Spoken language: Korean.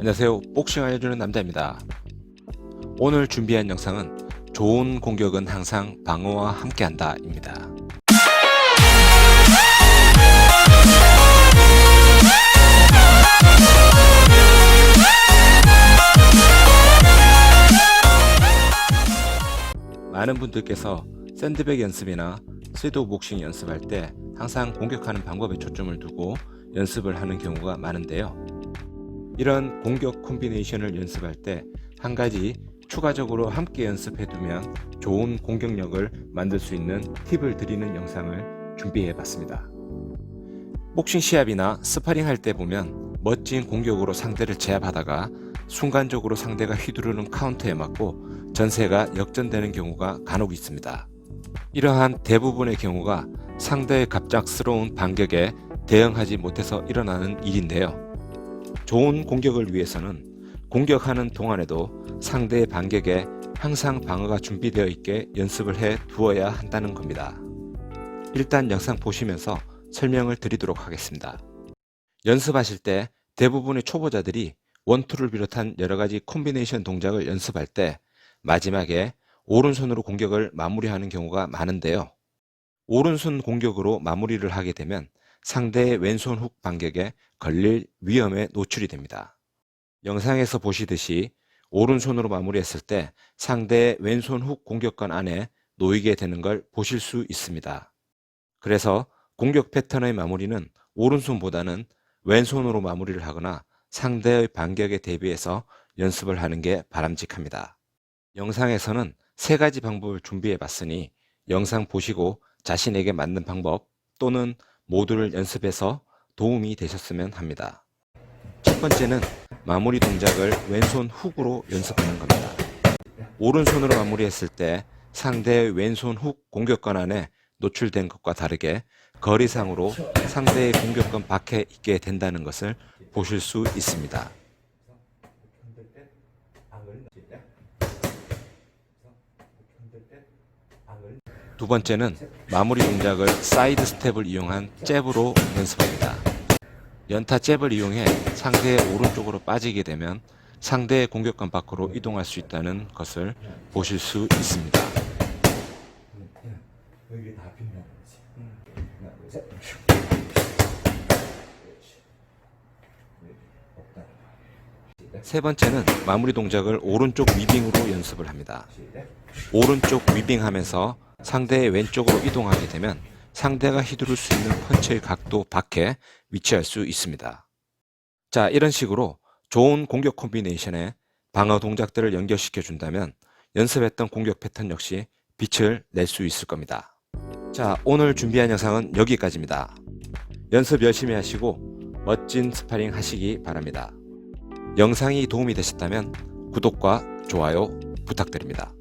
안녕하세요. 복싱 알려주는 남자입니다. 오늘 준비한 영상은 좋은 공격은 항상 방어와 함께한다 입니다. 많은 분들께서 샌드백 연습이나 스위드 복싱 연습할 때 항상 공격하는 방법에 초점을 두고 연습을 하는 경우가 많은데요. 이런 공격 콤비네이션을 연습할 때 한 가지 추가적으로 함께 연습해 두면 좋은 공격력을 만들 수 있는 팁을 드리는 영상을 준비해 봤습니다. 복싱 시합이나 스파링 할 때 보면 멋진 공격으로 상대를 제압하다가 순간적으로 상대가 휘두르는 카운터에 맞고 전세가 역전되는 경우가 간혹 있습니다. 이러한 대부분의 경우가 상대의 갑작스러운 반격에 대응하지 못해서 일어나는 일인데요. 좋은 공격을 위해서는 공격하는 동안에도 상대의 반격에 항상 방어가 준비되어 있게 연습을 해 두어야 한다는 겁니다. 일단 영상 보시면서 설명을 드리도록 하겠습니다. 연습하실 때 대부분의 초보자들이 원투를 비롯한 여러 가지 콤비네이션 동작을 연습할 때 마지막에 오른손으로 공격을 마무리하는 경우가 많은데요. 오른손 공격으로 마무리를 하게 되면 상대의 왼손 훅 반격에 걸릴 위험에 노출이 됩니다. 영상에서 보시듯이 오른손으로 마무리했을 때 상대의 왼손 훅 공격권 안에 놓이게 되는 걸 보실 수 있습니다. 그래서 공격 패턴의 마무리는 오른손보다는 왼손으로 마무리를 하거나 상대의 반격에 대비해서 연습을 하는 게 바람직합니다. 영상에서는 세 가지 방법을 준비해 봤으니 영상 보시고 자신에게 맞는 방법 또는 모두를 연습해서 도움이 되셨으면 합니다. 첫 번째는 마무리 동작을 왼손 훅으로 연습하는 겁니다. 오른손으로 마무리했을 때 상대의 왼손 훅 공격권 안에 노출된 것과 다르게 거리상으로 상대의 공격권 밖에 있게 된다는 것을 보실 수 있습니다. 두 번째는 마무리 동작을 사이드 스텝을 이용한 잽으로 연습합니다. 연타 잽을 이용해 상대의 오른쪽으로 빠지게 되면 상대의 공격권 밖으로 이동할 수 있다는 것을 보실 수 있습니다. 세 번째는 마무리 동작을 오른쪽 위빙으로 연습을 합니다. 오른쪽 위빙 하면서 상대의 왼쪽으로 이동하게 되면 상대가 휘두를 수 있는 펀치의 각도 밖에 위치할 수 있습니다. 자, 이런 식으로 좋은 공격 콤비네이션에 방어 동작들을 연결시켜 준다면 연습했던 공격 패턴 역시 빛을 낼 수 있을 겁니다. 자, 오늘 준비한 영상은 여기까지입니다. 연습 열심히 하시고 멋진 스파링 하시기 바랍니다. 영상이 도움이 되셨다면 구독과 좋아요 부탁드립니다.